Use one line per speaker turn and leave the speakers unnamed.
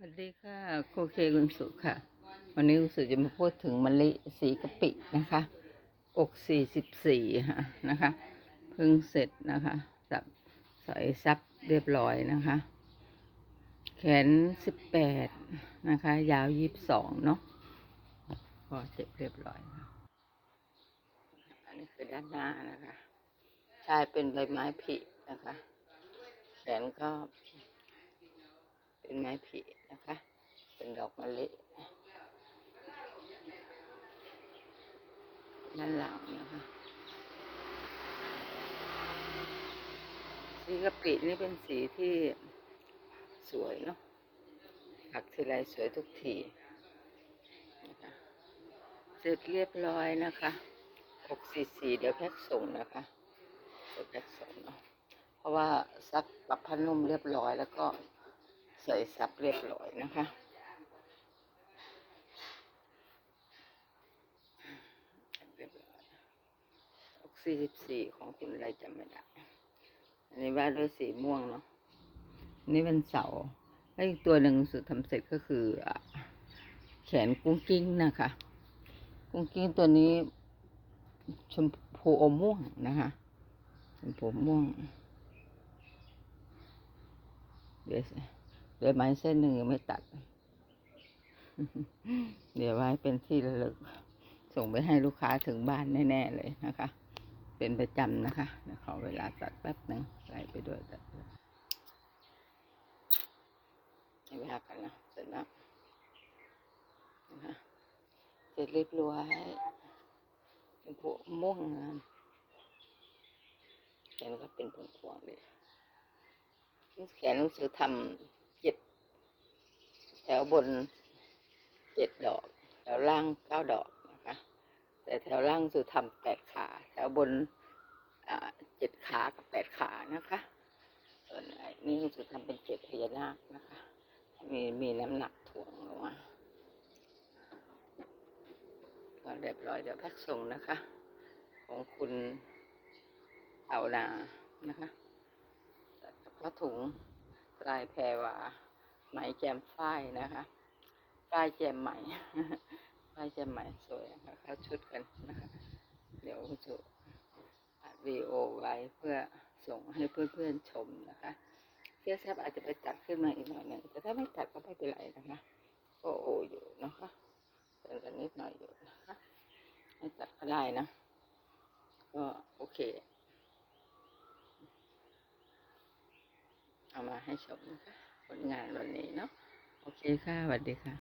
สวัสดีค่ะโคเคคุณสุค่ะ วันนี้คุณสุจะมาพูดถึงมะลิสีกะปินะคะอกสี่สิบสี่ค่ะนะคะเพิ่งเสร็จนะคะสับใส่ซับเรียบร้อยนะคะ แขนสิบแปดนะคะ ยาวยี่สิบสองเนาะก็เจ็บเรียบร้อยค่ะอันนี้คือด้านหน้านะคะชายเป็นใบไม้ผลินะคะ แขนก็ เป็นไม้ผลินะคะ เป็นดอกมะลิด้านหลังนะคะสีกะปินี่เป็นสีที่สวยเนาะผักทีไรสวยทุกทีนะคะเสร็จเรียบร้อยนะคะอกสีสีเดี๋ยวแพ็คส่งนะคะเดี๋ยวแพ็คส่งเนาะเพราะว่าซักปรับผ้านุ่มเรียบร้อยแล้วก็ ใส่ซับเรียบร้อยนะคะ เรียบร้อยออกสี่สิบสี่ของคุณอะไรจำไม่ได้ อันนี้วาดด้วยสีม่วงเนาะอันนี้เป็นเสา แล้วอีกตัวหนึ่งสุดทำเสร็จก็คืออแขนกุ้งกิ้งนะคะ กุ้งกิ้งตัวนี้ชมพูอมม่วงนะคะชมพูม่วงเดี๋ยว เดี๋ยไม้เส้นหนึ่งยังไม่ตัด เดี๋ยวไว้เป็นที่ระลึก ส่งไปให้ลูกค้าถึงบ้านแน่ๆเลยนะคะ เป็นประจำนะคะขอเวลาตัดแป๊บหนึ่งใส่ไปด้วยตัดด้วยให้เวลากันนะเสร็จแล้วนะคะเสร็จเรียบร้อยเป็นพวกม่วงงามแขนก็เป็นพวงๆเลยแขนหนังสือทำ ถวบนเจ็ดดอก แถวล่างเก้าดอกนะคะ แต่แถวล่างสือทำแปดขา แถวบนเจ็ดขากับแปดขานะคะส่วนนี่หนังสือทำเป็นเจ็ดพญานาคนะคะ มีมีน้ำหนักถ่วงลงมาก็เรียบร้อยเดี๋ยวแพ็คส่งนะคะ ของคุณเอานานะคะผ้าถุงลายแพรวา ไหมแจมฝ้ายนะคะฝ้ายแจมไหมฝ้ายแจมไหมสวยนะคะเขาชุดกันนะคะเดี๋ยวจะอัดวีโอไว้เพื่อส่งให้เพื่อนๆชมนะคะเพื่อแซบอาจจะไปตัดขึ้นมาอีกหน่อยหนึ่งแต่ถ้าไม่ตัดก็ไม่เป็นไรนะคะก็โออยู่นะคะเป็นกันนิดหน่อยอยู่นะคะไม่ตัดก็ได้นะ ก็โอเคเอามาให้ชมนะคะ ผลงานวันนี้เนาะ โอเคค่ะสวัสดีค่ะ